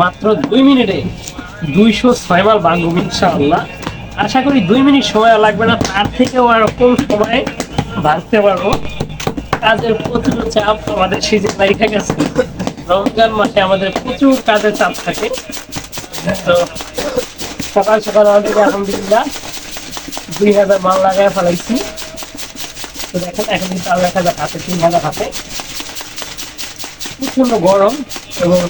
মাত্র দুই মিনিটে দুইশো ছয় মাল ভাঙবো ইনশাআল্লাহ। আশা করি দুই মিনিট সময় লাগবে না, তার থেকেও আরও কম সময়ে ভাঙতে পারব। কাজের প্রচুর চাপ আমাদের সিজন লেগে গেছে। রমজান মাসে আমাদের প্রচুর কাজের চাপ থাকে। তো সকাল সকাল আমাদের আলহামদুলিল্লাহ দুই হাজার মাল লাগায় ফেলাইছি। তো দেখেন, এখন কিন্তু আরও এক হাজার হাতে, তিন হাজার হাতে। প্রচণ্ড গরম এবং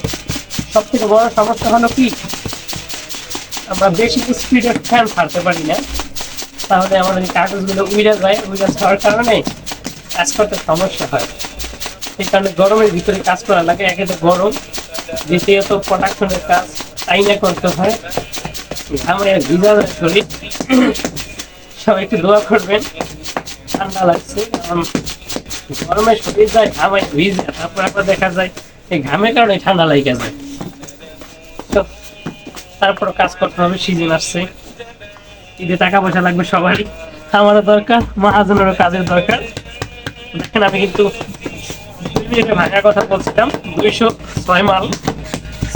সব থেকে বড় সমস্যা হলো কি? আমরা বেশি স্পিডে ফ্যান ছাড়তে পারি না। তাহলে আমাদের কাগজগুলো উড়ে যায়, উড়ে যাওয়ার কারণে কাজ করতে সমস্যা হয়। সেই কারণে গরমের ভিতরে কাজ করা লাগে, একে তো গরম, দ্বিতীয়ত প্রোডাকশনের কাজ, তাই না করতে হয়। ঘামে ভিজানোর শরীর সবাই একটু দোয়া করবেন, ঠান্ডা লাগছে, কারণ গরমে শরীর যায়, ঘামে ভিজে, তারপর আবার দেখা যায়, এই ঘামের কারণে ঠান্ডা লেগে যায়। তারপর কাজ করতে হবে, সিজন আসছে। ঈদে টাকা পয়সা লাগবে সবারই। আমারও দরকার, মহাজনেরও কাজের দরকার। দেখেন, আমি কিন্তু দুই ভাঙার কথা বলছিলাম, দুইশো ছয় মাল।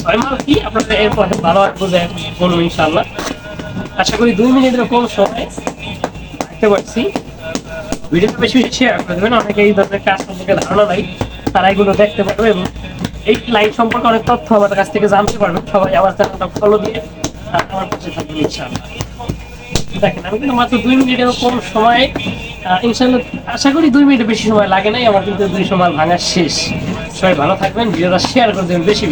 ছয় মাল কি? আপনাদের এরপর ভালো বুঝে বলুন ইনশাল্লাহ আশা করি দুই মিনিটের কম সময় দেখতে পাচ্ছি ভিডিওটা বেশি বেশি শেয়ার করে দেবেন। অনেকে এই ধরনের কাজ সম্পর্কে ধারণা নাই। তারা এগুলো দেখতে পারবে এবং এই লাইভ সম্পর্কে অনেক তথ্য আমাদের কাছ থেকে জানতে পারবেন সবাই আমার চ্যানেলটা ফলো দিয়ে আমার কাছে থাকবেন দেখেন আমি কিন্তু মাত্র দুই মিনিটের কম সময় আহ, ইনশাআল্লাহ আশা করি দুই মিনিটের বেশি সময় লাগে নাই আমার কিন্তু দুই সময় ভাঙা শেষ সবাই ভালো থাকবেন ভিডিওটা শেয়ার করে দেবেন বেশি।